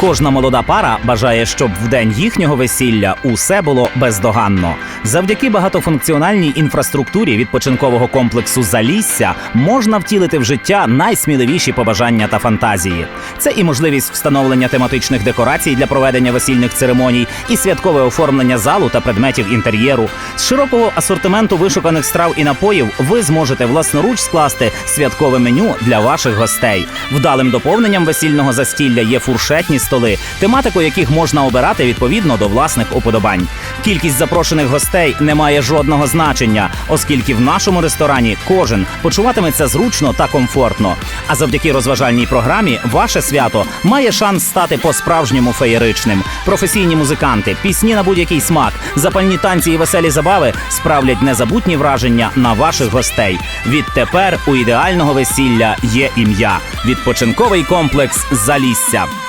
Кожна молода пара бажає, щоб в день їхнього весілля усе було бездоганно. Завдяки багатофункціональній інфраструктурі відпочинкового комплексу Залісся можна втілити в життя найсміливіші побажання та фантазії. Це і можливість встановлення тематичних декорацій для проведення весільних церемоній, і святкове оформлення залу та предметів інтер'єру. З широкого асортименту вишуканих страв і напоїв ви зможете власноруч скласти святкове меню для ваших гостей. Вдалим доповненням весільного застілля є фуршетні столи, тематику яких можна обирати відповідно до власних уподобань. Кількість запрошених гостей не має жодного значення, оскільки в нашому ресторані кожен почуватиметься зручно та комфортно. А завдяки розважальній програмі ваше свято має шанс стати по-справжньому феєричним. Професійні музиканти, пісні на будь-який смак, запальні танці і веселі забави справлять незабутні враження на ваших гостей. Відтепер у ідеального весілля є ім'я відпочинковий комплекс Залісся.